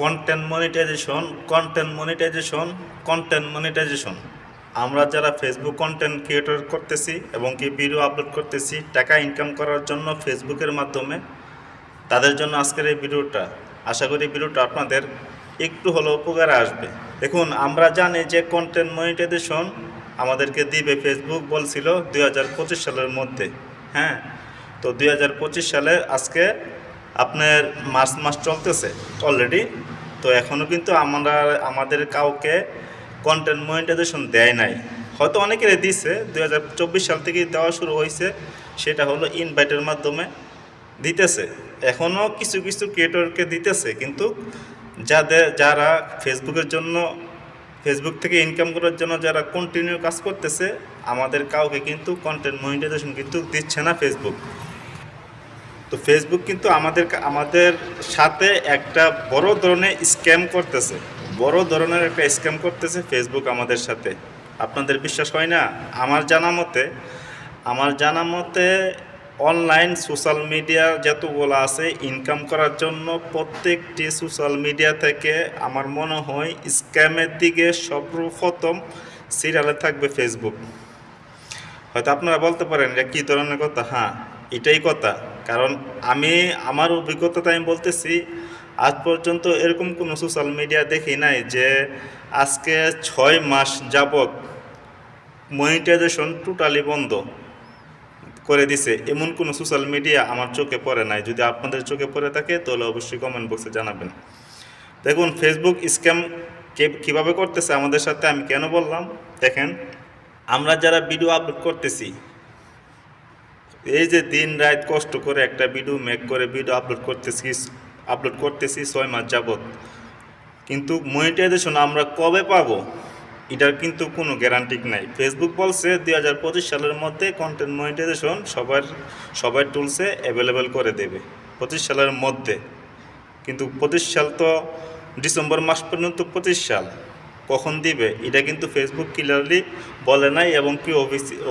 Content monetisation content monetisation content monetisation আমরা যারা Facebook content creator করতেছি এবং কি ভিডিও আপলোড করতেছি, টাকা ইনকাম করার জন্য ফেসবুকের মাধ্যমে, তাদের জন্য আজকের এই ভিডিওটা, আশা করি ভিডিওটা আপনাদের একটু হলেও উপকারে আসবে। দেখুন, আমরা জানি যে কন্টেন্ট মনিটাইজেশন আমাদেরকে দিবে ফেসবুক বলছিল দুই হাজার পঁচিশ সালের মধ্যে হ্যাঁ? তো দুই হাজার পঁচিশ সালে আজকে আপনার মার্চ মাস চলতেছে অলরেডি তো এখনও কিন্তু আমরা আমাদের কাউকে কন্টেন্ট মনিটাইজেশন দেয় নাই। হয়তো অনেকেরই দিছে দু হাজার চব্বিশ সাল থেকে দেওয়া শুরু হয়েছে সেটা হলো ইনভাইটের মাধ্যমে দিতেছে। এখনও কিছু কিছু ক্রিয়েটরকে দিতেছে, কিন্তু যাদের যারা ফেসবুকের জন্য ফেসবুক থেকে ইনকাম করার জন্য যারা কন্টিনিউ কাজ করতেছে, আমাদের কাউকে কিন্তু কন্টেন্ট মনিটাইজেশন কিন্তু দিচ্ছে না ফেসবুক তো ফেসবুক কিন্তু আমাদের আমাদের সাথে একটা বড় ধরনের স্ক্যাম করতেছে। বড় ধরনের একটা স্ক্যাম করতেছে ফেসবুক আমাদের সাথে। আপনাদের বিশ্বাস হয় না? আমার জানা মতে, আমার জানা মতে অনলাইন সোশ্যাল মিডিয়া যতগুলো আছে ইনকাম করার জন্য প্রত্যেকটি সোশ্যাল মিডিয়া থেকে আমার মনে হয় স্ক্যামের দিকে সর্বপ্রথম সিরিয়ালে থাকবে ফেসবুক হয়তো আপনারা বলতে পারেন, এটা কী ধরনের কথা? হ্যাঁ এটাই কথা। কারণ আমি আমার অভিজ্ঞতাতে আমি বলতেছি, আজ পর্যন্ত এরকম কোনো সোশ্যাল মিডিয়া দেখি নাই যে আজকে ছয় মাস যাবৎ মনিটাইজেশন টোটালি বন্ধ করে দিছে। এমন কোনো সোশ্যাল মিডিয়া আমার চোখে পড়ে নাই। যদি আপনাদের চোখে পড়ে থাকে, তাহলে অবশ্যই কমেন্ট বক্সে জানাবেন। দেখুন ফেসবুক স্ক্যাম কীভাবে করতেছে আমাদের সাথে আমি কেন বললাম? দেখেন, আমরা যারা ভিডিও আপলোড করতেছি এই যে দিন রাত কষ্ট করে একটা ভিডিও মেক করে ভিডিও আপলোড করতেছি আপলোড করতেছি ছয় মাস যাবৎ। কিন্তু মনিটাইজেশন আমরা কবে পাবো? এটার কিন্তু কোনো গ্যারান্টি নাই। ফেসবুক বলছে দুই হাজার পঁচিশ সালের মধ্যে কন্টেন্ট মনিটাইজেশন সবার সবার টুলসে অ্যাভেলেবেল করে দেবে। পঁচিশ সালের মধ্যে। কিন্তু পঁচিশ সাল তো ডিসেম্বর মাস পর্যন্ত পঁচিশ সাল। কখন দিবে? এটা কিন্তু ফেসবুক ক্লিয়ারলি বলে নাই এবং কি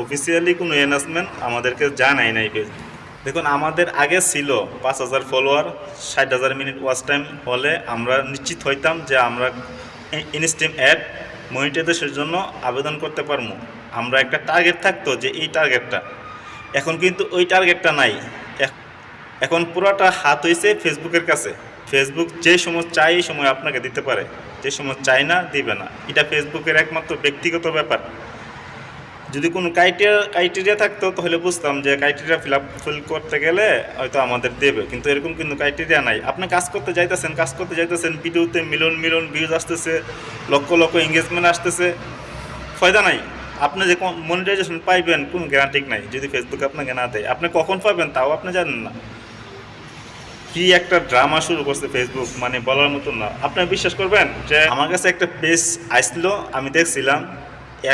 অফিসিয়ালি কোনো অ্যানাউন্সমেন্ট আমাদেরকে জানায় নাই ফেসবুক দেখুন, আমাদের আগে ছিল পাঁচ হাজার ফলোয়ার ষাট হাজার মিনিট ওয়াচ টাইম হলে আমরা নিশ্চিত হইতাম যে আমরা ইনস্টিম অ্যাড মনিটাইজেশনের জন্য আবেদন করতে পারব। আমরা একটা টার্গেট থাকতো যে এই টার্গেটটা এখন কিন্তু ওই টার্গেটটা নাই। এখন পুরোটা হাত হয়েছে ফেসবুকের কাছে। ফেসবুক যে সময় চাই এই সময় আপনাকে দিতে পারে। যে সময় চাই না, দিবে না। এটা ফেসবুকের একমাত্র ব্যক্তিগত ব্যাপার। যদি কোনো ক্রাইটেরিয়া ক্রাইটেরিয়া থাকতো, তাহলে বুঝতাম যে ক্রাইটেরিয়া ফিল আপ ফিল করতে গেলে হয়তো আমাদের দেবে। কিন্তু এরকম কিন্তু ক্রাইটেরিয়া নাই। আপনি কাজ করতে যাইতেছেন, কাজ করতে যাইতেছেন, ভিডিওতে মিলন মিলন ভিউজ আসতেছে, লক্ষ লক্ষ এঙ্গেজমেন্ট আসতেছে। ফয়দা নাই। আপনি যে মনিটাইজেশন পাইবেন, কোনো গ্যারান্টি নাই। যদি ফেসবুক আপনাকে না দেয়, আপনি কখন পাবেন? তাও আপনি জানেন না। কি একটা ড্রামা শুরু করছে ফেসবুক মানে বলার মতন না। আপনি বিশ্বাস করবেন যে আমার কাছে একটা পেজ আসলো, আমি দেখছিলাম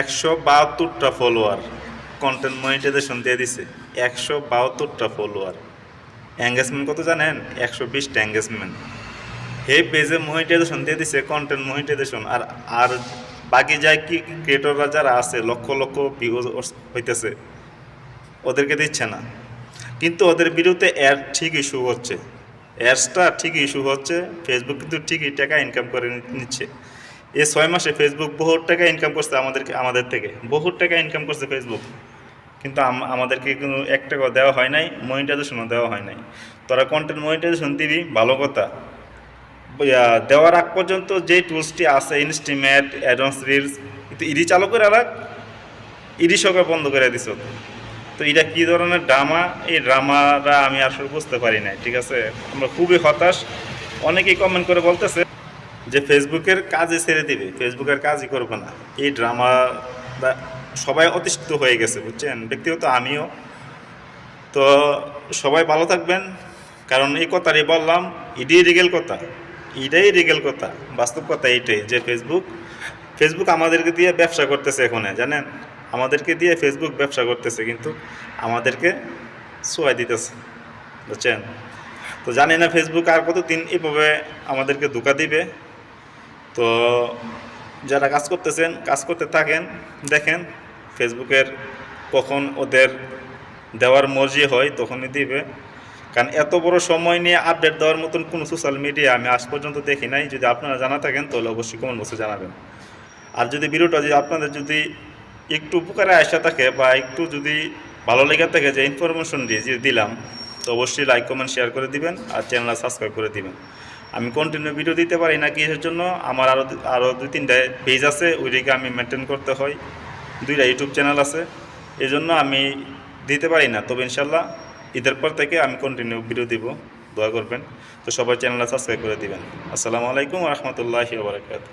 একশো বাহাত্তরটা ফলোয়ার কন্টেন্ট মনিটাইজেশন দিয়ে দিছে, একশো বাহাত্তরটা ফলোয়ার এঙ্গেজমেন্ট কত জানেন? একশো বিশটা এঙ্গেজমেন্ট হে পেজে মনিটাইজেশন দিয়ে দিছে কন্টেন্ট মনিটাইজেশন আর আর বাকি যায় কি ক্রিয়েটররা যারা আছে, লক্ষ লক্ষ ভিউজ হইতেছে। ওদেরকে দিচ্ছে না। কিন্তু ওদের বিরুদ্ধে অ্যাড ঠিক ইস্যু হচ্ছে অ্যাডসটা ঠিক ইস্যু হচ্ছে ফেসবুক কিন্তু ঠিকই টাকা ইনকাম করে নিচ্ছে। এই ছয় মাসে ফেসবুক বহুত টাকা ইনকাম করছে আমাদেরকে, আমাদের থেকে। বহুত টাকা ইনকাম করছে ফেসবুক কিন্তু আমাদেরকে কোনো এক টাকাও দেওয়া হয় নাই মনিটাইজেশনও দেওয়া হয় নাই। তোরা কন্টেন্ট মনিটাইজেশন দিবি, ভালো কথা। দেওয়ার আগ পর্যন্ত যে টুলসটি আছে ইনস্টিমেট অ্যাডভান্স রিলস কিন্তু ইডি চালু করে রাখ। ইডি সরকার বন্ধ করে দিছ তো এটা কী ধরনের ড্রামা এই ড্রামাটা আমি আসলে বুঝতে পারি না ঠিক আছে? আমরা খুবই হতাশ। অনেকেই কমেন্ট করে বলতেছে যে ফেসবুকের কাজে ছেড়ে দিবে ফেসবুকের কাজই করবে না। এই ড্রামা সবাই অতিষ্ঠ হয়ে গেছে, বুঝছেন? ব্যক্তিগত আমিও। তো সবাই ভালো থাকবেন। কারণ এই কথাটাই বললাম, এটাই রিগেল কথা। এটাই রিগেল কথা। বাস্তব কথা এইটাই যে ফেসবুক ফেসবুক আমাদেরকে দিয়ে ব্যবসা করতেছে এখানে, জানেন? আমাদেরকে দিয়ে ফেসবুক ব্যবসা করতেছে, কিন্তু আমাদেরকে সোয়াই দিতেছে, বুঝছেন? তো জানি না ফেসবুক আর কতদিন এভাবে আমাদেরকে ধোকা দিবে। তো যারা কাজ করতেছেন, কাজ করতে থাকেন, দেখেন ফেসবুকের কখন ওদের দেওয়ার মর্জি হয়, তখনই দিবে। কারণ এত বড় সময় নিয়ে আপডেট দেওয়ার মতন কোনো সোশ্যাল মিডিয়া আমি আজ পর্যন্ত দেখি নাই। যদি আপনারা জানা থাকেন, তাহলে অবশ্যই কমেন্ট বক্সে জানাবেন। আর যদি ভিডিওটা যদি আপনাদের যদি একটু উপকারে আসা থাকে বা একটু যদি ভালো লেগে থাকে যে ইনফরমেশন দিয়ে যে দিলাম, তো অবশ্যই লাইক কমেন্ট শেয়ার করে দিবেন আর চ্যানেল সাবস্ক্রাইব করে দিবেন। আমি কন্টিনিউ ভিডিও দিতে পারি না কিসের জন্য? আমার আরও আরও দুই তিনটা পেজ আছে, ওইটাকে আমি মেনটেন করতে হয়। দুইটা ইউটিউব চ্যানেল আছে এই জন্য আমি দিতে পারি না। তবে ইনশাল্লাহ ঈদের পর থেকে আমি কন্টিনিউ ভিডিও দিব। দোয়া করবেন। তো সবাই চ্যানেলটা সাবস্ক্রাইব করে দিবেন। আসসালামু আলাইকুম রহমতুল্লাহি বারকাত